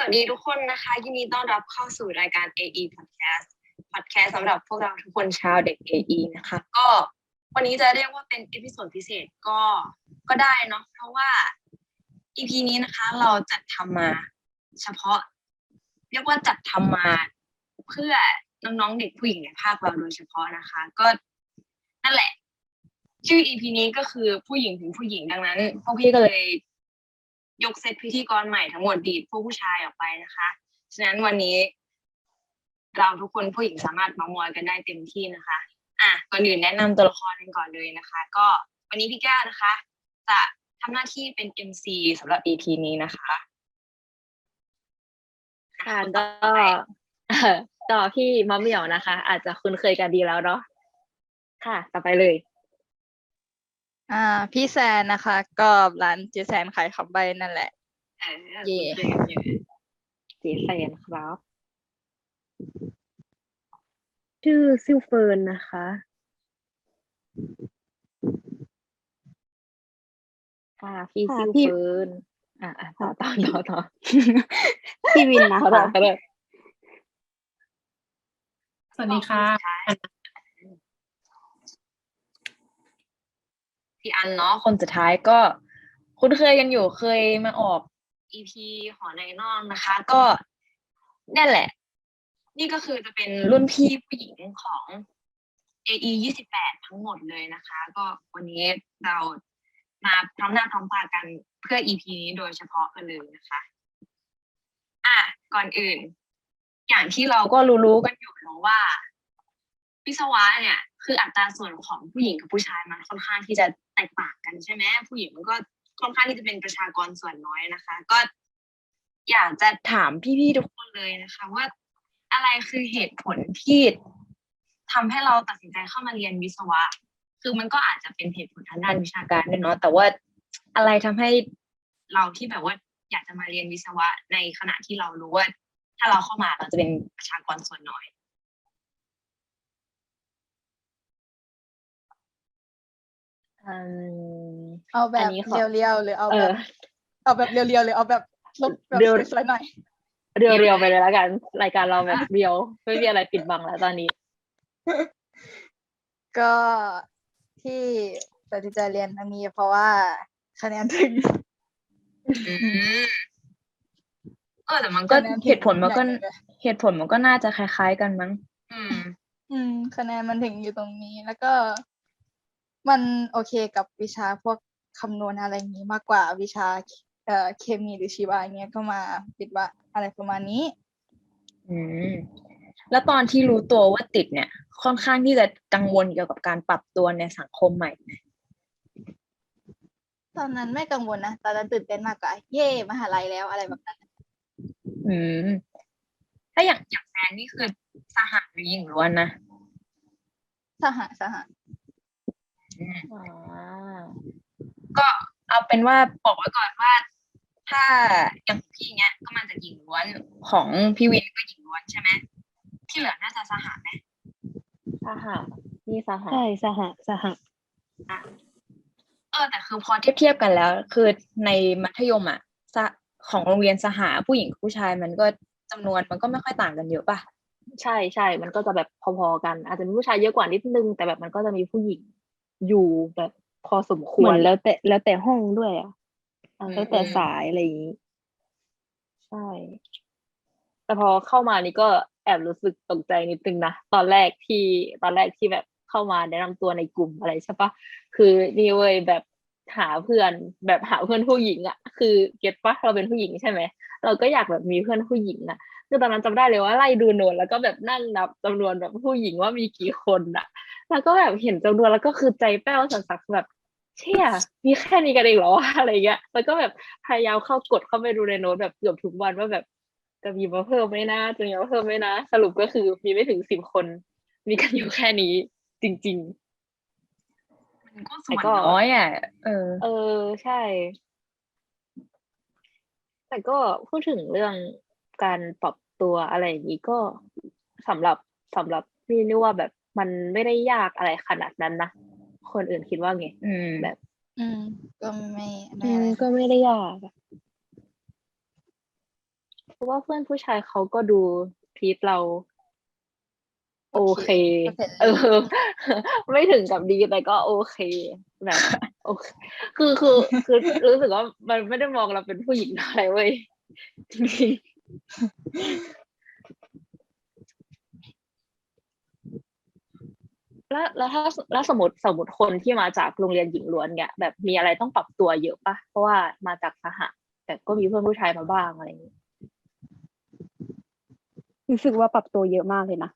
สวัสดีทุกคนนะคะ ยินดีต้อนรับเข้าสู่รายการ AE Podcast Podcast สำหรับพวกเราทุกคนชาวเด็ก AE นะคะ ก็วันนี้จะเรียกว่าเป็นเอพิโซดพิเศษก็ก็ได้เนาะเพราะว่า EP นี้นะคะ เราจัดทำมา เฉพาะ เรียกว่าจัดทำมาเพื่อน้องๆเด็กผู้หญิงในภาคเราโดยเฉพาะนะคะ ก็นั่นแหละ ชื่อ EP นี้ก็คือผู้หญิงถึงผู้หญิงดังนั้นพวกพี่ก็เลย ยกเซตพิธีกรใหม่ทั้งหมดดีดพวกผู้ชายออกไปนะคะ ฉะนั้นวันนี้ เราทุกคนผู้หญิงสามารถมามอยกันได้เต็มที่นะคะ อะก่อนอื่นแนะนำตัวละครกันก่อนเลยนะคะ ก็วันนี้พี่แก้วนะคะ จะทำหน้าที่เป็น MC สำหรับ EP นี้นะคะค่ะก็เอ่อต่อพี่มะเหมี่ยวนะคะ อาจจะคุ้นเคยกันดีแล้วเนาะค่ะ ต่อไปเลย อ่า พี่แซนนะคะ ก็ร้านเจแซนขายขับใบนั่นแหละเออเย่คุ้นเคยกันอยู่เจแซนครับ ชื่อซิลเฟิร์นนะคะ ค่ะพี่ค่ะซิวพี่ เฟิร์นอะอะต่อต่อต่อต่อพี่วินนะขอโทคะษขอโทษสวัสดีค่ะ พี่อันเนาะคนสุดท้ายก็คุ้นเคยกันอยู่เคยมาออก EP หอในนอกนะคะ ก็นั่นแหละ นี่ก็คือจะเป็นรุ่นพี่ผู้หญิงของ AE 28 ทั้งหมดเลยนะคะ ก็วันนี้เรามาพร้อมหน้าพร้อมตากันเพื่อ EP นี้โดยเฉพาะกันเลยนะคะ อะก่อนอื่น อย่างที่เราก็รู้ๆกันอยู่เนาะว่า วิศวะเนี่ยคืออัตราส่วนของผู้หญิงกับผู้ชายมันค่อนข้างที่จะแตกต่างกันใช่ไหมผู้หญิงมันก็ค่อนข้างที่จะเป็นประชากรส่วนน้อยนะคะ ก็อยากจะถามพี่ๆทุกคนเลยนะคะ ว่าอะไรคือเหตุผลที่ทำให้เราตัดสินใจเข้ามาเรียนวิศวะ คือมันก็อาจจะเป็นเหตุผลทางด้านวิชาการด้วยเนาะแต่ว่าอะไรทำให้เราที่แบบว่าอยากจะมาเรียนวิศวะในขณะที่เรารู้ว่า ถ้าเราเข้ามาเราจะเป็นประชากรส่วนน้อย อืม เอาแบอับนนี้ขอ เรียวๆหรือเอาเอแบอบเอาแบบเรียวๆหรือเอาแบบลบแบบเรียว สวยๆหน่อย เรียวๆไปเลยแล้วกัน รายการเราแบบเรียว ไม่มีอะไรปิดบังแล้วตอนนี้ ก็ที่ตัดสินใจเรียนอันนี้เพราะว่าคะแนนถึง อืมเออแต่มันก็คะแนนถึงเหตุผลมันก็ อย่างหนึ่งเลยเหตุผลมันก็น่าจะคล้ายๆกันมั้ง อืม อืม คะแนนมันถึงอยู่ตรงนี้ แล้วก็ มันโอเคกับวิชาพวกคำนวณอะไรอย่างนี้มากกว่าวิชาเอ่อเคมีหรือชีวะอย่างเงี้ยก็มาปิดว่าอะไรประมาณนี้ อืมแล้วตอนที่รู้ตัวว่าติดเนี่ย ค่อนข้างที่จะกังวลเกี่ยวกับการปรับตัวในสังคมใหม่ไหมตอนนั้นไม่กังวลนะตอนนั้นตื่นเต้นมากกว่า เย่มหาลัยแล้วอะไรแบบนั้น อืม ถ้าอย่างอย่างแฟนนี่คือสหหรือหญิงล้วนนะสหสหอืมอ่า ก็เอาเป็นว่าบอกไว้ก่อนว่า ถ้าอย่างพี่เนี้ย ก็มาจากหญิงล้วนของพี่วินก็หญิงล้วนใช่ไหมที่เหลือน่าจะสหไหมสหะนี่สหะใช่สหสหเออแต่คือพอเทียบเทียบกันแล้ว คือในมัธยมอะสะของโรงเรียนสหาผู้หญิงกับผู้ชายมันก็จำนวนมันก็ไม่ค่อยต่างกันเยอะป่ะใช่ใช่ มันก็จะแบบพอๆกัน อาจจะมีผู้ชายเยอะกว่านิดนึง แต่แบบมันก็จะมีผู้หญิง อยู่แบบพอสมคเหวมืรอนแล้วแต่แล้วแต่ห้องด้วยอะอืมแล้วแต่สายอะไรอย่างนี้ใช่ แต่พอเข้ามานี่ก็แอบรู้สึกตกใจนิดนึงนะตอนแรกที่ตอนแรกที่แบบเข้ามาแนะนำตัวในกลุ่มอะไรใช่ปะคือนี่เว้ยแบบหาเพื่อนแบบหาเพื่อนผู้หญิงอะคือเก็ตปะเราเป็นผู้หญิงใช่ไหมเราก็อยากแบบมีเพื่อนผู้หญิงอะ คือตอนนั้นจำได้เลยว่าไล่ดูโนนแล้วก็แบบนั่งนับจำนวนแบบผู้หญิงว่ามีกี่คนอะแล้วก็แบบเห็นจำนวนแล้วก็คือใจแป้วสันสักแบบเชี่ยมีแค่นี้กันเองเหรอวะอะไรเงี้ยแล้วก็แบบพยายามเข้ากดเข้าไปดูในโน้ตแบบเกือบทุกวันว่าแบบจะมีมาเพิ่มไหมนะจะมีมาเพิ่มไหมนะ สรุปก็คือมีไม่ถึงสิบคน มีกันอยู่แค่นี้ จริงมันก็ส่แต่วนก็น้อยอะเออ เออใช่ แต่ก็พูดถึงเรื่อง การปรับตัวอะไรอย่างนี้ก็สำหรับสำหรับนี่นี่ว่าแบบมันไม่ได้ยากอะไรขนาดนั้นนะคนอื่นคิดว่าไงอืมแบบ อืม ก็ไม่ไม่อือะไรมนะก็ไม่ได้ยากอะเพราะว่าเพื่อนผู้ชายเขาก็ดูทีตเรา โอเคก็เสร็จเออ ไม่ถึงกับดีแต่ก็โอเค แบบโอเคคือคือคือรู้สึกว่ามันไม่ได้มองเราเป็นผู้หญิงอะไรเว้ยจริงๆ แล้วแล้วถ้าแล้วสมมติสมมติคนที่มาจากโรงเรียนหญิงล้วนเนี่ยแบบมีอะไรต้องปรับตัวเยอะปะเพราะว่ามาจากสหะแต่ก็มีเพื่อนผู้ชายมาบ้างอะไรอย่างนี้รู้สึกว่าปรับตัวเยอะมากเลยนะ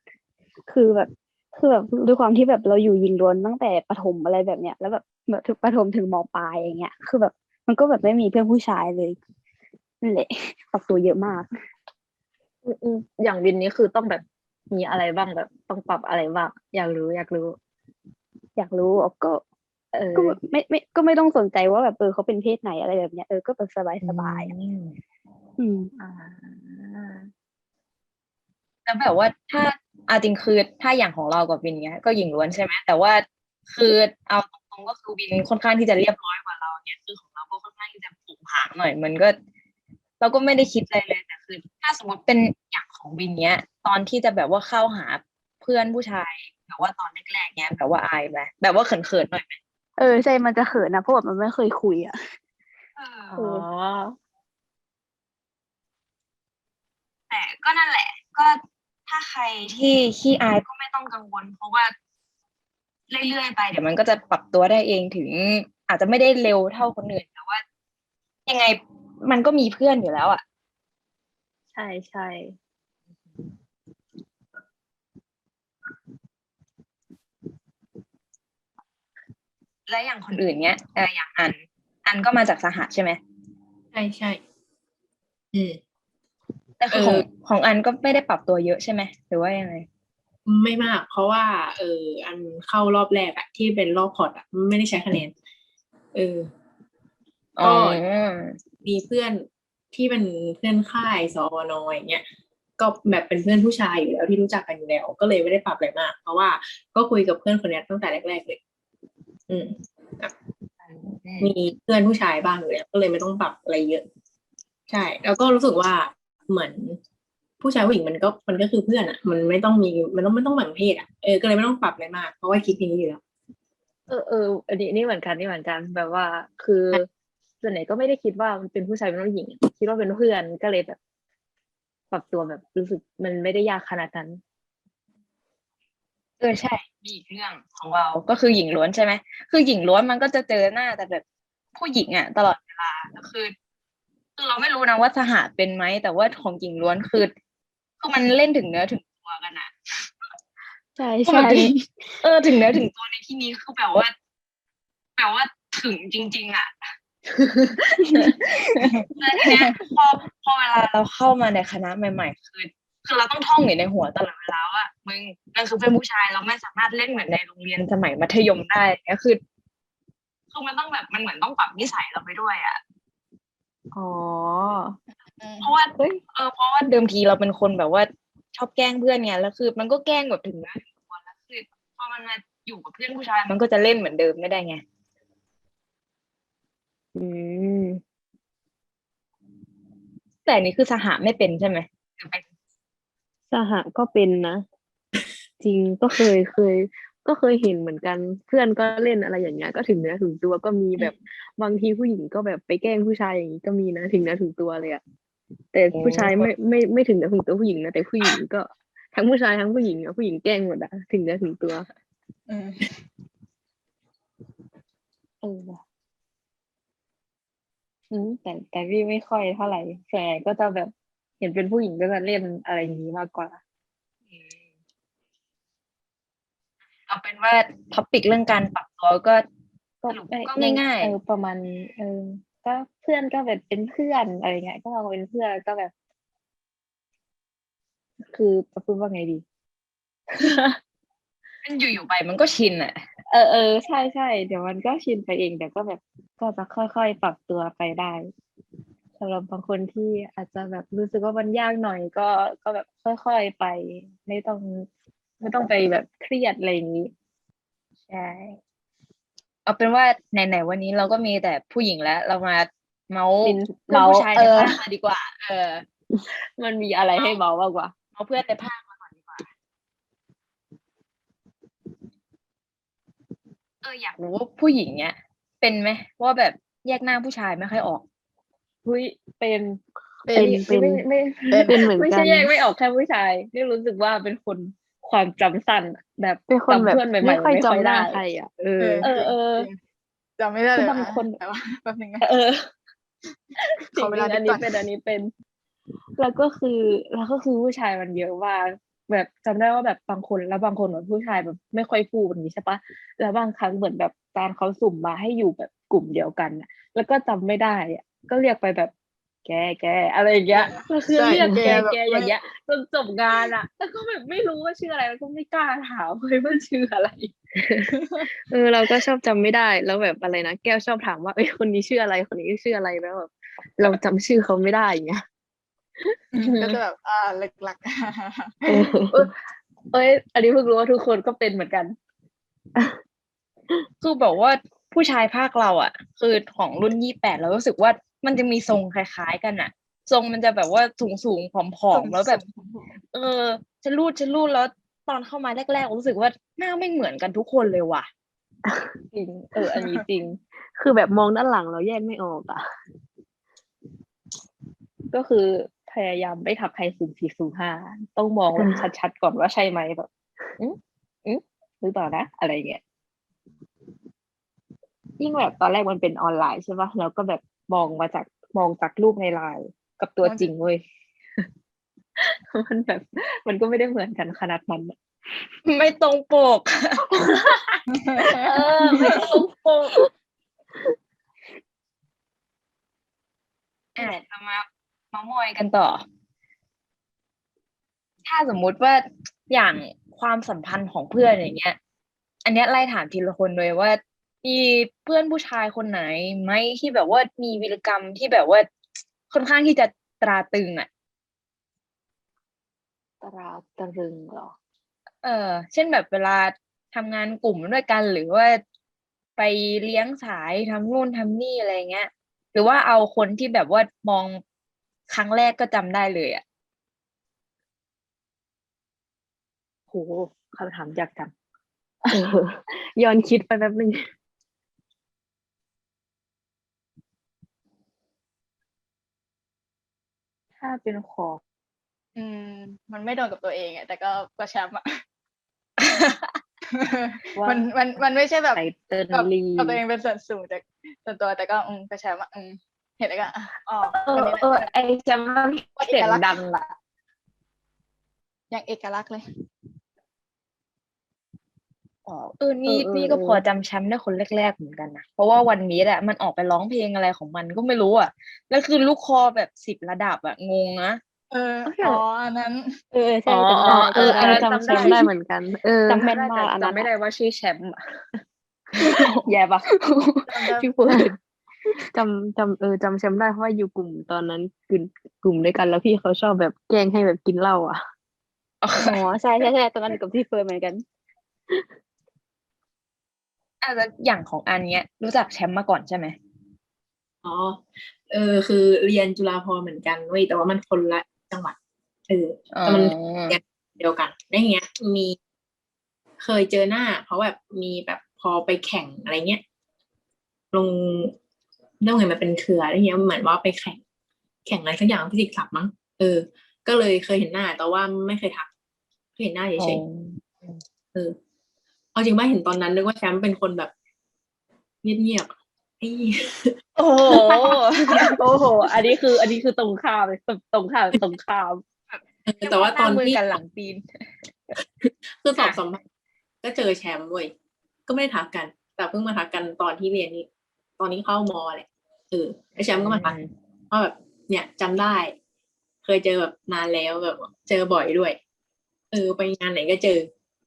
คือแบบคือแบบด้วยความที่แบบเราอยู่ยิงล้วนตั้งแต่ประถมอะไรแบบเนี้ยแล้วแบบแบบถึงประถมถึงมปลายอย่างเงี้ย คือแบบมันก็แบบไม่มีเพื่อนผู้ชายเลย นั่นแหละปรับตัวเยอะมากอืมอืมอย่างวินนี้คือต้องแบบมีอะไรบ้างแบบ ต้องปรับอะไรบ้างอยากรู้ อยากรู้ อยากรู้อะก็เออก็แบบไม่ไม่ก็ไม่ต้องสนใจว่าแบบเออเขาเป็นเพศไหนอะไรแบบเนี้ยเออก็แบบสบายสบายๆอะอืมอืมอ่าแล้วแบบว่าถ้าเอาจริงคือถ้าอย่างของเรากับวินเนี้ย ก็หญิงล้วนใช่ไหมแต่ว่าคือเอาตรงๆก็คือวินค่อนข้างที่จะเรียบร้อยกว่าเราเนี่ยคือของเราก็ค่อนข้างที่จะผงผางหน่อย มันก็ เราก็ไม่ได้คิดอะไรเลยแต่คือถ้าสมมติเป็นอย่างของวินเนี้ย ตอนที่จะแบบว่าเข้าหาเพื่อนผู้ชายแบบว่าตอนแรกๆเนี้ยแบบว่าอายไหมแบบว่าเขินๆหน่อยไหมเออใช่มันจะเขินนะเพราะแบบมันไม่เคยคุยอะอ๋อแต่ก็นั่นแหละ ก็ถ้าใครที่ขี้อายก็ไม่ต้องกังวล เพราะว่าเรื่อยๆไปเดี๋ยวมันก็จะปรับตัวได้เองถึง อาจจะไม่ได้เร็วเท่าคนอื่นแต่ว่า ยังไง มันก็มีเพื่อนอยู่แล้วอะ ใช่ใช่และอย่างคนอื่นเนี้ยเอออย่างอัน อันก็มาจากสหะใช่ไหมใช่ใช่อืม แต่คือของเออ ของอันก็ไม่ได้ปรับตัวเยอะใช่ไหมหรือว่ายังไงไม่มาก เพราะว่า เออ อันเข้ารอบแรกอะที่เป็นรอบพอร์ตอะไม่ได้ใช้คะแนน เออ อ๋อมีเพื่อนที่เป็นเพื่อนค่ายสวนอย่างเงี้ยก็แบบเป็นเพื่อนผู้ชายอยู่แล้วที่รู้จักกันอยู่แล้ว ก็เลยไม่ได้ปรับอะไรมาก เพราะว่าก็คุยกับเพื่อนคนเนี้ยตั้งแต่แรกๆเลย อืมมีเพื่อนผู้ชายบ้างอยู่แล้วก็เลยไม่ต้องปรับอะไรเยอะ ใช่ แล้วก็รู้สึกว่าเหมือนผู้ชายผู้หญิงมันก็มันก็คือเพื่อนอะ มันไม่ต้องมีมันต้องไม่ต้องแบ่งเพศอะเออก็เลยไม่ต้องปรับอะไรมากเพราะว่าคิดอย่างนี้อยู่แล้วเออเอออันนี้นี่เหมือนกันนี่เหมือนกันแบบว่าคือ ส่วนไหนก็ไม่ได้คิดว่ามันเป็นผู้ชายเป็นผู้หญิง คิดว่าเป็นเพื่อนก็เลยแบบ ปรับตัวแบบรู้สึกมันไม่ได้ยากขนาดนั้น เออใช่ มีอีกเรื่องของเราก็คือหญิงล้วนใช่ไหมคือหญิงล้วนมันก็จะเจอหน้าแต่แบบผู้หญิงอะ ตลอดเวลาแล้วคือคือเราไม่รู้นะว่าสหะเป็นไหมแต่ว่าของหญิงล้วนคือคือมันเล่นถึงเนื้อถึงตัวกันอะใช่ก็ใช่แบบถึงเออถึงเนื้อถึงตัวในที่นี้คือแบบว่าแบบว่าถึงจริง ๆ อะ แล้วทีเนี้ยพอพอเวลาเราเข้ามาในคณะใหม่ ๆ คือคือเราต้องท่องอยู่ในหัวตลอดเวลาว่ามึงนั่นคือเพื่อนผู้ชายเราไม่สามารถเล่นเหมือนในโรงเรียนสมัยมัธยมได้ก็คือคือมันต้องแบบมันเหมือนต้องปรับนิสัยเราไปด้วยอะอ๋ออืมเพราะว่าเออเพราะว่าเดิมทีเราเป็นคนแบบว่าชอบแกล้งเพื่อนไงแล้วคือ มันก็แกล้งแบบถึงเนื้อถึงตัวแล้วคือพอมันมาอยู่กับเพื่อนผู้ชายมันก็จะเล่นเหมือนเดิมไม่ได้ไง อืม แต่อันนี้คือสหะไม่เป็นใช่ไหม หรือเป็น สหะก็เป็นนะ จริง ก็เคย เคย ก็เคยเห็นเหมือนกัน เพื่อน ก็ เล่น อะไรอย่างเงี้ย ก็ถึงเนื้อถึงตัว ก็มีแบบบางทีผู้หญิงก็แบบไปแกล้งผู้ชาย อย่างนี้ ก็มีนะ ถึงเนื้อถึงตัวเลยอะ แต่ผู้ชายไม่ ไม่ ไม่ถึงเนื้อถึงตัวผู้หญิงนะ แต่ผู้หญิงก็ ทั้งผู้ชาย ทั้งผู้หญิงอะ ผู้หญิงแกล้งหมดอะ ถึงเนื้อถึงตัว อืม เออว่ะ อืมแต่แต่พี่ไม่ค่อยเท่าไหร่ส่วนใหญ่ก็จะแบบเห็นเป็นผู้หญิงก็จะเล่นอะไรอย่างนี้มากกว่า เอาเป็นว่าท็อปิกเรื่องการปรับตัวก็ก็สรุปไม่ก็ไม่ง่ายๆเออประมาณนี้เออก็เพื่อนก็แบบเป็นเพื่อนอะไรเงี้ยก็มองเป็นเพื่อนก็แบบ คือจะพูดว่าไงดีมันอยู่ๆไปมันก็ชินอะ เออเออใช่ใช่เดี๋ยวมันก็ชินไปเองเดี๋ยวก็แบบก็จะค่อยๆปรับตัวไปได้สำหรับบางคนที่อาจจะแบบรู้สึกว่ามันยากหน่อยก็ก็แบบค่อยๆไป ไม่ต้องไม่ต้องไปแบบเครียดอะไรอย่างนี้ใช่เอาเป็นว่าไหนๆวันนี้เราก็มีแต่ผู้หญิงแล้ว เรามาเมาส์เป็นเรื่องเมาส์ผู้ชายเอในอภาคมาดีกว่า เออ มันมีอะไรให้เมามากกว่าเอาเพื่อนในภาคมาก่อนดีกว่า เอออยากรู้ว่าผู้หญิงเนี้ย เป็นไหมว่าแบบแยกหน้าผู้ชายไม่ค่อยออกหุ้ยเป็นเป็นเป็นไม่ไม่เป็นเหมือนไม่กัใช่นแยกไม่ออกแค่ผู้ชาย นี่รู้สึกว่าเป็นคนความจำสั้นอะแบบเป็นคนแบบจำเพื่อนใหม่ๆไม่ค่อยไม่ค่อยจำหน้าได้ใครอะเออเออเออจำไม่ได้คืเลอยบางะคนแต่ว่าแป๊บนึงนะเออขอเวลาจริงๆอันนินี้ดก่อนเป็นอันนี้เป็น แล้วก็คือแล้วก็คือผู้ชายมันเยอะมาก แบบจำได้ว่าแบบบางคนแล้วบางคนแบบผู้ชายแบบไม่ค่อยพูดอย่างนี้ใช่ปะแล้วบางครั้งเหมือนแบบแฟนเขาสุ่มมาให้อยู่แบบกลุ่มเดียวกันอะแล้วก็จำไม่ได้อะก็เรียกไปแบบแกแกอะไรอย่างเงี้ยก็คือใช่เรียกแกแกแบบแกอย่างเงี้ยจนจบงานอะแล้วก็แบบไม่รู้ว่าชื่ออะไรแล้วก็ไม่กล้าถามเลยว่าชื่ออะไรเออเราก็ชอบจำไม่ได้แล้วแบบอะไรนะแก้วชอบถามว่าเอ้ยคนนี้ชื่ออะไรคนนี้ชื่ออะไรแล้วแบบเราจำชื่อเขาไม่ได้อย่างเงี้ย ก็จะแบบอ่าหลักหลักเออเออเอ้ย อันนี้เพิ่งรู้ว่าทุกคนก็เป็นเหมือนกันคือแบบว่าผู้ชายภาคเราอะ คือของรุ่นยี่แปดเรารู้สึกว่ามันจะมีทรงคล้ายๆกันอะ ทรงมันจะแบบว่าสูงสูงๆผอมๆแล้วแบบ เออจะรูดจะรูดแล้วตอนเข้ามาแรกๆรู้สึกว่าหน้าไม่เหมือนกันทุกคนเลยว่ะจริงเออ อันนี้จริง คือแบบมองด้านหลังเราแยกไม่ออกอะ ก็คือ พยายามไม่ทักใครสุ่มสี่สุ่มห้าต้องมองแบบชัดๆก่อนว่าใช่ไหมแบบอืมอืมหรือเปล่านะ อะไรเงี้ยยิ่งแบบตอนแรกมันเป็นออนไลน์ใช่ปะเราก็แบบมองมาจากมองจากรูปในไลน์กับตัวจริงเว้ยมันแบบ มันก็ไม่ได้เหมือนกันขนาดนั้นอะไม่ตรงปกเออไม่ตรงปกอะจะมาเมามอยกันต่อ ถ้าสมมุติว่าอย่างความสัมพันธ์ของเพื่อนอย่างเงี้ย อันเนี้ยไล่ถามทีละคนเลยว่า มีเพื่อนผู้ชายคนไหนไหมที่แบบว่ามีวีรกรรมที่แบบว่าค่อนข้างที่จะตราตรึงอะ ตราตรึงเหรอ เออ เช่นแบบเวลาทำงานกลุ่มด้วยกันหรือว่าไปเลี้ยงสายทำนู่นทำนี่อะไรเงี้ย หรือว่าเอาคนที่แบบว่ามอง ครั้งแรกก็จำได้เลยอะโหคำถามยากจังเออย้อนคิดไปแป๊บนึงถ้าเป็นของ อืม มันไม่โดนกับตัวเองอะแต่ก็ก็แชมป์อะ ว่ามันมันมันไม่ใช่แบบไตเติ้ลกับลี กับตัวเองเป็นส่วนสูงแต่ส่วนตัวแต่ก็อืมก็แชมป์อะอืม เห็นแล้วก็อะอ๋อเอคนอนี้แหละเออไอจำว่าเสียงดังอะอย่างเอกลักษณ์เลยอ๋อเออนี่เออเออนี่ก็เออพอจำแชมป์ได้คนแรกๆเหมือนกันนะเพราะว่าวันนี้แหละมันออกไปร้องเพลงอะไรของมันก็ไม่รู้อะแล้วคือลูกคอแบบสิบระดับอะงงนะเอออ๋ออันนั้น เออใช่อ๋อจำได้เอออันนั้นจำจำแชได้มป์ได้เหมือนกัน เออจำไม่ได้มากอันแต่นั้นจำไม่ได้อะว่าชื่อแชมป์อะแย่ปะจำได้พี่เฟิร์น จำจำเออจำแชมป์ได้เพราะว่าอยู่กลุ่มตอนนั้นกลุ่มกลุ่มด้วยกันแล้วพี่เขาชอบแบบแกล้งให้แบบกินเหล้าอะอ๋ออ๋อใช่ใช่ใช่ตอนนั้นกับพี่เฟิร์นเหมือนกันอะแล้วอย่างของอันเนี้ย รู้จักแชมป์มาก่อนใช่ไหมอ๋อเออ คือเรียนจุฬาภรณ์เหมือนกันเว้ยแต่ว่ามันคนละจังหวัดเออแต่มันอ๋อเดียวกันได้เงี้ย มีเคยเจอหน้าเขาแบบมีแบบพอไปแข่งอะไรเงี้ยลง เรื่องไงมันเป็นเครืออะไรเงี้ยเหมือนว่าไปแข่ง แข่งอะไรสักอย่างฟิสิกส์คลับมั้งเออ ก็เลยเคยเห็นหน้า แต่ว่าไม่เคยทักเคยเห็นหน้าเฉยๆเออ เอาจริงป่ะเห็นตอนนั้นนึกว่าแชมป์เป็นคนแบบเงียบๆอะไอ้โอ้โหโอ้โห อันนี้คือ อันนี้คือตรงข้ามเลยตรงตรงข้ามตรงข้ามเออแต่ว่าตอนหมืที่กันหลังตีน คือสอบสัมภาษณ์ก็เจอแชมป์เว้ยก็ไม่ได้ทักกัน แต่เพิ่งมาทักกันตอนที่เรียนนี้ ตอนนี้เข้ามอแหละ เออแล้วแชมป์ก็มาทักว่าแบบเนี่ยจำได้ เคยเจอแบบนานแล้วแบบ เจอบ่อยด้วย เออ ไปงานไหนก็เจอ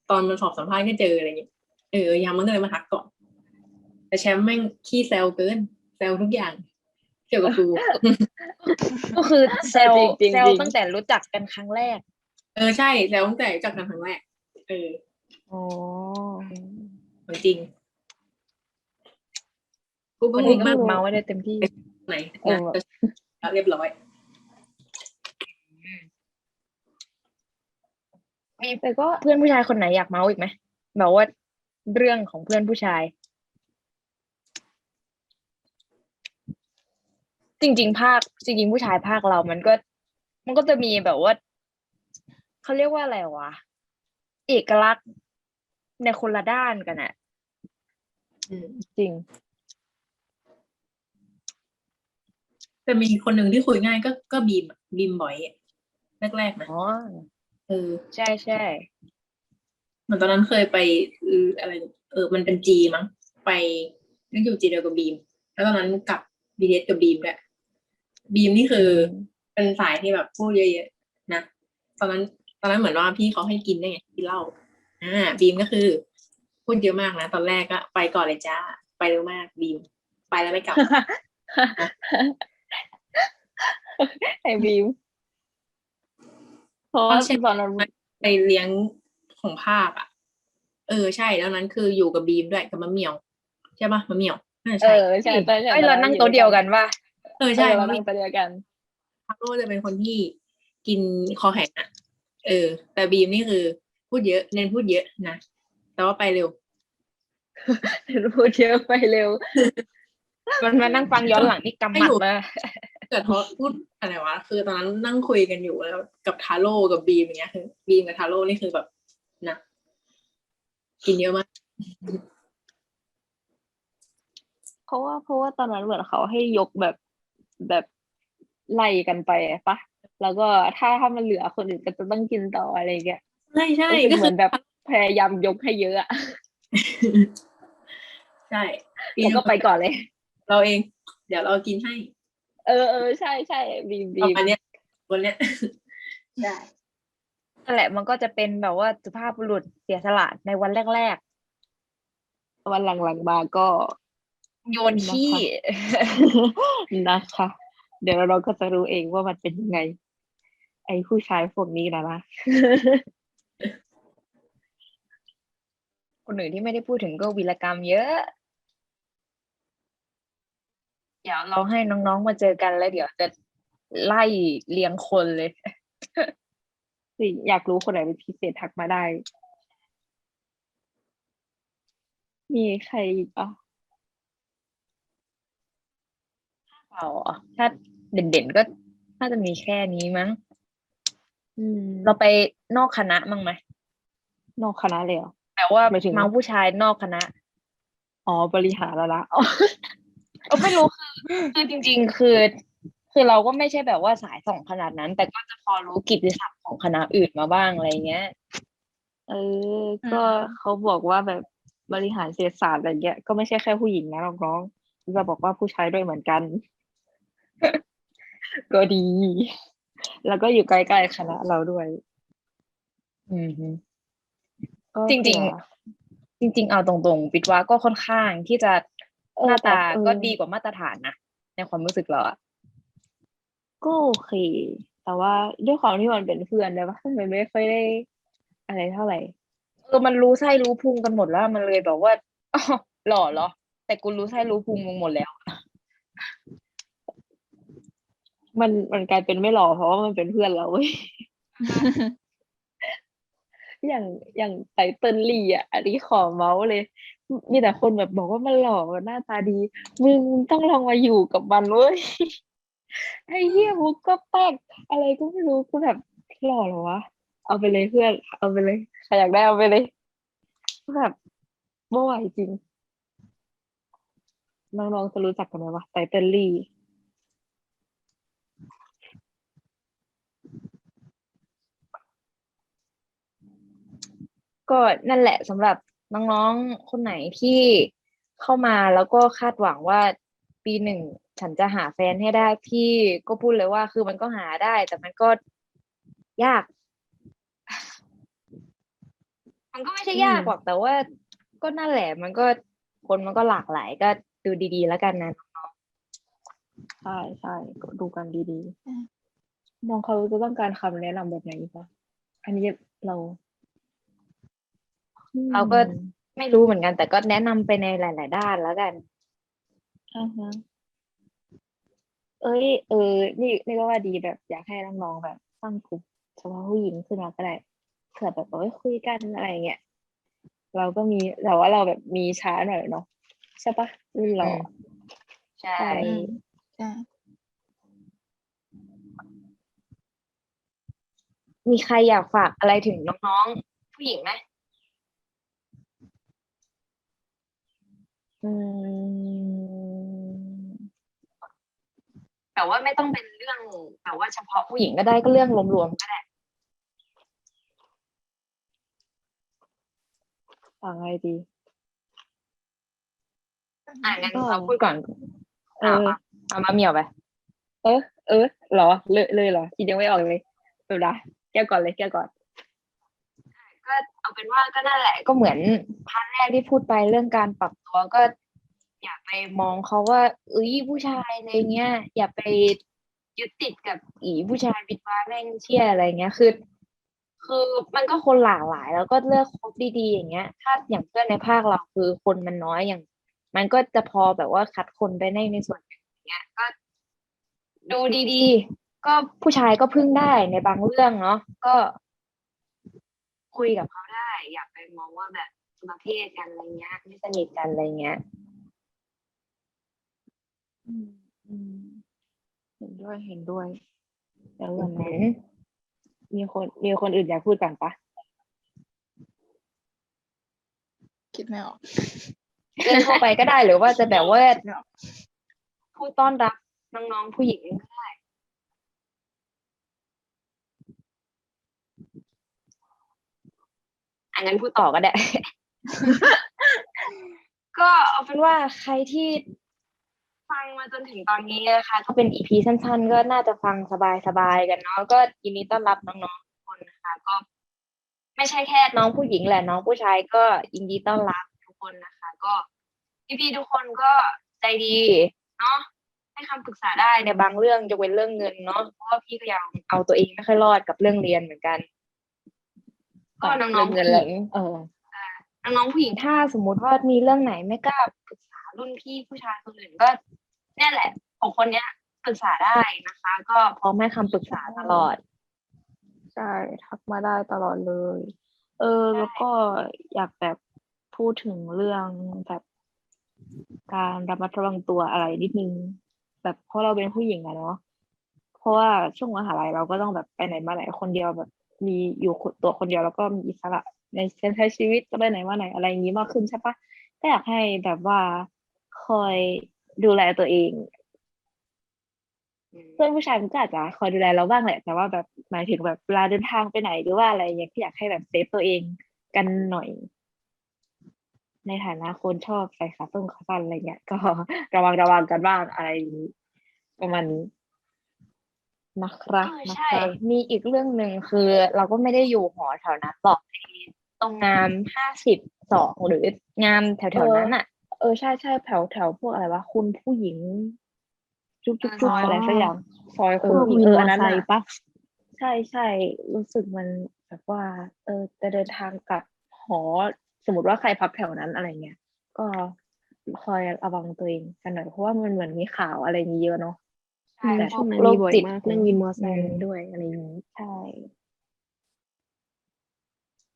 ตอนมันสอบสัมภาษณ์ก็เจออะไรอย่างเงี้ยเออยังมันก็เลยมาทักก่อนแต่แชมป์แม่งขี้แซวเกินแซวทุกอย่าง เกี่ยวกับกูก็คือเซลจริงจริงเซลจริงตั้งแต่รู้จักกันครั้งแรก เออใช่แซวตั้งแต่จากกันครั้งแรกเอออ๋อเหมือนจริง กูก็วันงนี้งก็มากเมาไว้ได้เต็มที่ไหนเอองานก็เรียบร้อย มีแต่ก็เพื่อนผู้ชายคนไหนอยากเมาส์อีกไหมแบบว่าเรื่องของเพื่อนผู้ชาย จริง ๆ ภาคจริง ๆ ผู้ชายภาคเรามันก็ มันก็จะมีแบบว่าเขาเรียกว่าอะไรวะเอกลักษณ์ในคนละด้านกันอะอืมจริง แต่มีคนหนึ่งที่คุยง่ายก็ก็บีมอะบีมบ่อยอะแรกๆนะอ๋อเออใช่ใช่เหมือนตอนนั้นเคยไปเอออะไร เออ มันเป็นจีมั้งไปนึกอยู่จีเดียวกับบีม แล้วตอนนั้นกลับบีเดสกับบีมด้วยบีมนี่คือเป็นสายที่แบบพูดเยอะๆนะตอนนั้น ตอนนั้นเหมือนว่าพี่เขาให้กินได้ไงกินเหล้าอ่าบีมก็คือ พูดเยอะมากนะตอนแรกก็ไปก่อนเลยจ้าไปเร็วมากบีม ไปแล้วไม่กลับ ไอ้บีมเพราะว่าเอาใช่ตอนนั้นไปเลี้ยงของภาคอะ เออใช่แล้วนั้นคืออยู่กับบีมด้วยกับมะเหมียว ใช่ปะมะเหมียวน่าจะเอใช่อใช่ใช่ใช่ไอยเรานั่งโต๊ะเดียวกันว่าเออใช่ใช่เรามะเหมีนั่ยงวโต๊ะเดียวกันพาโรจะเป็นคนที่กินคอแข็งอะ เออ แต่บีมนี่คือ พูดเยอะ เน้นพูดเยอะนะแต่ว่าไปเร็วพูดเยอะไปเร็วมันมานั่งฟังย้อนหลังนี่กำหมัดมา เกิดเพราะพูดอะไรวะคือตอนนั้นนั่งคุยกันอยู่แล้วกับทาโร่กับบีมอย่างเงี้ยคือบีมกับทาโร่นี่คือแบบนะกินเยอะมากเพราะว่าเพราะว่าตอนนั้นเหมือนเขาให้ยกแบบแบบไล่กันไปอะปะแล้วก็ถ้าถ้ามันเหลือคนอื่นก็จะต้องกินต่ออะไรเงี้ยใช่ใช่ก็ก็คือเหคืมืออนแบบพยายามยกให้เยอะอะใช่แล้วก็ไปก่อนเลย เราเอง เดี๋ยวเรากินให้ เออเออใช่ใช่บีมบีประมมาณเนี้ยวันเนี้ยใช่นั่นแหละมันก็จะเป็นแบบว่าสุภาพบุรุษเสียสละในวันแรกวันหลังๆมาก็ ๆ โยนขี้ นะคะ เดี๋ยวเราก็จะรู้เองว่ามันเป็นยังไง ไอ้ผู้ชายพวกนี้นะนะ คนอื่นที่ไม่ได้พูดถึงก็วีรกรรมเยอะ เดี๋ยวเราให้น้องๆมาเจอกันแล้วเดี๋ยวจะไล่เลี้ยงคนเลย สิอยากรู้คนไหนเป็นพิเศษทักมาได้ มีใครอีกอะเปล่าอะถ้าเด่นๆก็น่าจะมีแค่นี้มั้ง อืมเราไปนอกคณะมั้งไหมนอกคณะเลยเหรอแต่ว่าหมายถึง เมาผู้ชายนอกคณะ อ๋อบริหารแล้วละอ๋อเออไม่รู้คือ คือจริง ๆ คือ คือเราก็ไม่ใช่แบบว่าสายส่องขนาดนั้น แต่ก็จะพอรู้กิตติศัพท์ของคณะอื่นมาบ้างอะไรเงี้ย เออ ก็เขาบอกว่าแบบบริหารเศรษฐศาสตร์อะไรเงี้ย ก็ไม่ใช่แค่ผู้หญิงนะน้องๆจะบอกว่าผู้ชายด้วยเหมือนกัน ก็ดี แล้วก็อยู่ใกล้ๆคณะเราด้วย อืมฮึก็จริงๆเผื่อจริง ๆ เอาตรงๆปิดว่าก็ค่อนข้างที่จะ เออหน้าตาแต่เออก็ดีกว่ามาตรฐานนะ ในความรู้สึกเราอะ ก็โอเค แต่ว่าด้วยความที่มันเป็นเพื่อนเลยว่า มันไม่ค่อยได้อะไรเท่าไหร่เออ มันรู้ไส้รู้พุงกันหมดแล้ว มันเลยแบบว่าอ๋อหล่อเหรอ แต่กูรู้ไส้รู้พุงมึงหมดแล้วมัน มันกลายเป็นไม่หล่อ เพราะว่ามันเป็นเพื่อนเรา เว้ย อย่าง อย่างไตเติ้ลลี่อะอันนี้ขอเมาส์เลย มีแต่คนแบบบอกว่ามันหล่อหน้าตาดี มึงต้องลองมาอยู่กับมันเว้ยไอ้เหี้ยมุกก็แป๊กอะไรก็ไม่รู้กูแบบหล่อเหรอวะเอาไปเลยเพื่อนเอาไปเลยใครอยากได้เอาไปเลยแบบไม่ไหวจริง น้องๆจะรู้จักกันไหมวะไตเติลลี่ก็นั่นแหละสำหรับ น้องๆ คนไหนที่เข้ามาแล้วก็คาดหวังว่าปีหนึ่งฉันจะหาแฟนให้ได้พี่ก็พูดเลยว่า คือมันก็หาได้ แต่มันก็ยาก มันก็ไม่ใช่ยากหรอกแต่ว่า ก็นั่นแหละ มันก็คนมันก็หลากหลายก็ดูดีๆ แล้วกันนะใช่ใช่ก็ดูกันดีๆน้องเขาจะต้องการคำแนะนำแบบไหนอีกปะอันนี้เรา เราก็อืมไม่รู้เหมือนกัน แต่ก็แนะนำไปในหลาย ๆ ด้านแล้วกัน อ่าฮะเอ้ย เออ นี่นี่ก็ว่าดีแบบ อยากให้น้องๆแบบสร้างกลุ่มเฉพาะผู้หญิงขึ้นมาก็ได้เผื่อแบบเอาไว้คุยกันอะไรเงี้ยเราก็มีแต่ว่าเราแบบมีช้าหน่อยเนาะใช่ปะรุ่นเราอะใช่ ใช่อืมใช่มีใครอยากฝากอะไรถึงน้อง ๆ ผู้หญิงไหม อืม แต่ว่าไม่ต้องเป็นเรื่องแต่ว่าเฉพาะผู้หญิงก็ได้ก็เรื่องรวมๆก็ได้ฟังไงดีอ่างั้นก็เราพูดก่อน เอเอาอมาเอามาเหมียวไป เออ เออเหรอ เลยเลยเหรอคิดยังไม่ออกเลยเดี๋ยวนะแก้วก่อนเลยแก้วก่อนก็ เอาเป็นว่าก็นั่นแหละ ก็เหมือนพาร์ทแรกที่พูดไปเรื่องการปรับตัวก็ อย่าไปมองเขาว่าเอ้ยผู้ชายอะไรเงี้ย อย่าไปยึดติดกับอีผู้ชายบิดว่าแม่งเชี่ยอะไรเงี้ยคือคือมันก็คนหลากหลาย แล้วก็เลือกคบดีๆ อย่างเงี้ย ถ้าอย่างเพื่อนในภาคเราคือคนมันน้อยอย่าง มันก็จะพอแบบว่าคัดคนไปในในส่วนอย่างเงี้ย ก็ ดูดีๆ ก็ผู้ชายก็พึ่งได้ในบางเรื่องเนาะก็ คุยกับเขาได้ อย่าไปมองว่าแบบประเภทกันอะไรเงี้ยไม่สนิทกันอะไรเงี้ยอืมอืมเห็นด้วยเห็นด้วยแล้วอืวันมนี้มีคนมีคนอื่นอยากพูดก่อนปะคิดไม่ออกเรื่องทั่วไปก็ได้หรือว่าจะแบบว่า ไม่ออกพูดต้อนรับน้องๆผู้หญิงก็ได้ อันนั้นพูดต่อก็ได้ ก็เอาเป็นว่าใครที่ฟังมาจนถึงตอนนี้นะคะถ้าเป็นอีพีสั้น ๆ ก็น่าจะฟังสบายๆกันเนาะก็ยินดีต้อนรับน้องๆทุกคนนะคะ ก็ ไม่ใช่แค่น้องผู้หญิงแหละน้องผู้ชายก็ยินดีต้อนรับทุกคนนะคะ ก็พี่ๆทุกคนก็ใจดีเนาะให้คำปรึกษาได้ในบางเรื่องยกเว้นเรื่องเงินเนาะเพราะว่าพี่ก็ยังเอาตัวเองไม่ค่อยรอดกับเรื่องเรียนเหมือนกัน ก็น้องๆเงิผู้นหเลญิยงเออน้องๆผู้หญิงถ้าสมมุติว่ามีเรื่องไหนไม่กล้าปรึกษารุ่นพี่ผู้ชายคนอื่นก็เนี่ยแหละของคนเนี้ยปรึกษาได้นะคะ ก็พร้อมให้คำปรึกษาตลอดใช่ทักมาได้ตลอดเลย เออใช่แล้วก็อยากแบบพูดถึงเรื่องแบบการระมัดระวังตัวอะไรนิดนึง แบบเพราะเราเป็นผู้หญิงอะเนาะเพราะว่าช่วงมหาลัยเราก็ต้องแบบไปไหนมาไหนคนเดียวแบบ มีอยู่คนตัวคนเดียวแล้วก็มีอิสระในการใช้ชีวิตจะไปไหนมาไหนอะไรอย่างนี้มากขึ้นใช่ปะก็อยากให้แบบว่าคอยดูแลตัวเอง เพื่อนผู้ชายมันก็อาจจะคอยดูแลเราบ้างแหละ แต่ว่าแบบหมายถึงแบบเวลาเดินทางไปไหนหรือว่าอะไรอย่างเงี้ยก็อยากให้แบบเซฟตัวเองกันหน่อย ในฐานะคนชอบใส่ขาส้นขาสั้นอะไรเงี้ยก็ระวังระวังกันบ้างอะไรอย่างนี้ประมาณนี้ นะครับเออนะใช่ครับมีอีกเรื่องหนึ่งคือเราก็ไม่ได้อยู่หอแถวนั้นหรอกไอ้ตรงงามห้าสิบสองหรืองามแถวๆนั้นอะ เออใช่ใช่แถวแถวพวกอะไรวะคุณผู้หญิง จุ๊บจุ๊บอ่าจุ๊บซอยอะไรสักอย่างซอยเอคุณอผู้หญิงวินเออมออันนั้นไซน่ะค์ปะใช่ใช่รู้สึกมันแบบว่า เออจะเดินทางกลับหอ สมมติว่าใครพักแถวนั้นอะไรเงี้ยก็คอยระวังตัวเองกันหน่อยเพราะว่ามันเหมือนมีข่าวอะไรอย่างนี้เยอะเนาะใช่ แต่พช่ววกงนั้นโรมีคบ่อยจิตมากเรื่องวินมอไซอืค์มด้วยอะไรอย่างนี้ใช่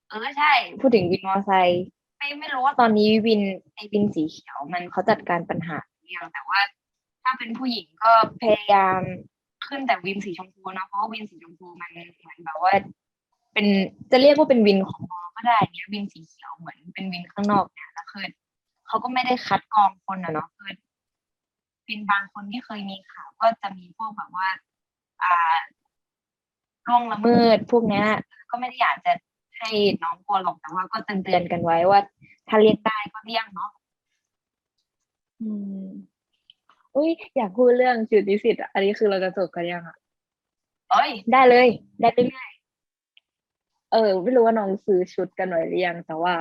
เออใช่ พูดถึงวินมอไซค์ไม่ไม่รู้ว่าตอนนี้วินไอวินสีเขียวมันเขาจัดการปัญหาหรือยังแต่ว่า ถ้าเป็นผู้หญิงก็พยายามขึ้นแต่วินสีชมพูนะเพราะว่าวินสีชมพูมันเหมือนแบบว่า เป็นจะเรียกว่าเป็นวินของมอก็ได้เนี่ยวินสีเขียวเหมือนเป็นวินข้างนอกเนี่ยแล้วคือเขาก็ไม่ได้คัดกรองคนอะเนาะคือ วินบางคนที่เคยมีข่าวก็จะมีพวกแบบว่า อ่าล่วงละเมิดพวกเนี้ย ก็ไม่ได้อยากจะให้น้องกลัวหรอกแต่ว่าก็เตือนๆกันไว้ว่า ถ้าเรียกได้ก็เลี่ยงเนาะอืมอุ้ยอยากพูดเรื่องจุดนิสิตอะอันนี้คือเราจะจบกันยังอะเอ้ย ได้เลย ได้เรื่อยเออ ไม่รู้ว่าน้องซื้อชุดกันไว้หรือยังแต่ว่า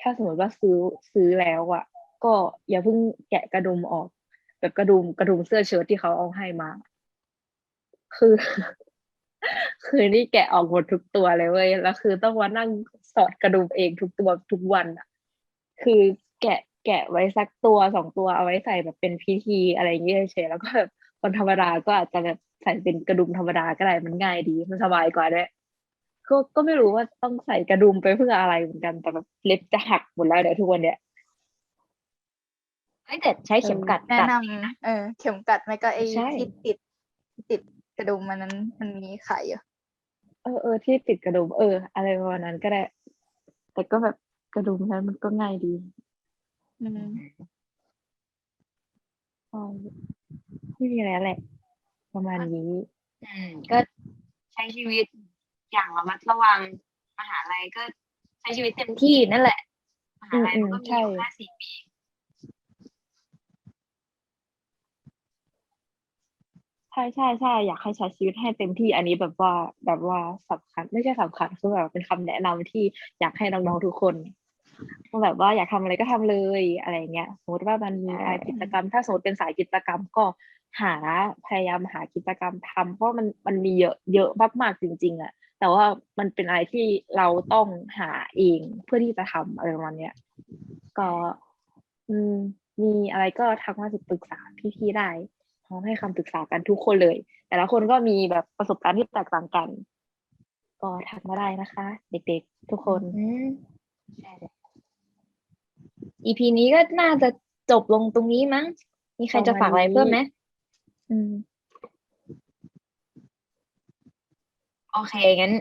ถ้าสมมติว่าซื้อซื้อแล้วอะก็อย่าเพิ่งแกะกระดุมออก แบบกระดุมกระดุมเสื้อเชิ้ตที่เขาเอาให้มา คือ คือนี่แกะออกหมดทุกตัวเลยเว้ยแล้วคือต้องมานั่งสอดกระดุมเองทุกตัวทุกวันอะคือแกะแกะไว้สักตัวสองตัวเอาไว้ใส่แบบเป็นพิธีอะไรอย่างเงี้ยเฉยแล้วก็แบบคนธรรมดาก็อาจจะแบบใส่เป็นกระดุมธรรมดาก็ได้มันง่ายดี มันสบายกว่าด้วยก็ก็ไม่รู้ว่าต้องใส่กระดุมไปเพื่ออะไรเหมือนกันแต่แบบเล็บจะหักหมดแล้วเดี๋ยวทุกวันเนี้ย แต่ใช้เข็มกัดแนะกัด นำเออ เข็มกัดไม่ก็ไอ้ใช่ ที่ติดที่ติดกระดุมมันนั้นมันมีขายอยู่เออเออที่ติดกระดุมเออ อะไรประมาณนั้นก็ได้ แต่ก็แบบกระดุมนั้นมันก็ง่ายดีอืมอ๋อไม่มีอะไรแล้วแหละ ประมาณนี้ อืมก็ใช้ชีวิตอย่างระมัดระวังมหาลัยก็ใช้ชีวิตเต็มที่นั่นแหละมหาลัยมันก็มีอยู่แค่สี่ปี ใช่ใช่ใช่อยากให้ใช้ชีวิตให้เต็มที่อันนี้แบบว่าแบบว่าสำคัญไม่ใช่สำคัญคือแบบเป็นคำแนะนำที่อยากให้น้องๆทุกคนแบบว่าอยากทำอะไรก็ทำเลยอะไรเงี้ยสมมติว่ามันมีอะไรกิจกรรม ถ้าสมมติเป็นสายกิจกรรมก็หาพยายามหากิจกรรมทำเพราะมันมันมีเยอะเยอะมากๆจริงๆอะแต่ว่ามันเป็นอะไรที่เราต้องหาเองเพื่อที่จะทำอะไรประมาณเนี้ยก็ อืมมีอะไรก็ทักมาปรึกษาพี่ๆได้ ร้อมให้คำปรึกษากันทุกคนเลย แต่ละคนก็มีแบบประสบการณ์ที่แตกต่างกัน ก็ทักมาได้นะคะ เด็กๆทุกคนอืมใช่เลย EP นี้ก็น่าจะจบลงตรงนี้มั้ง มีใครจะฝากอะไรเพิ่มไหมอืม โอเคงั้น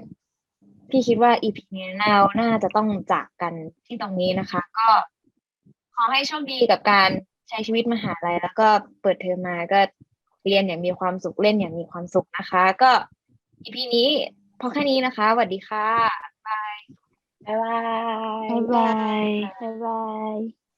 พี่คิดว่า EP นี้เราน่าจะต้องจากกันที่ตรงนี้นะคะ ก็ขอให้โชคดีกับการ ใช้ชีวิตมหาลัยแล้วก็เปิดเทอมมาก็เรียนอย่างมีความสุขเล่นอย่างมีความสุขนะคะ ก็อีพีนี้พอแค่นี้นะคะสวัสดีค่ะบายบายบายบายบายบาย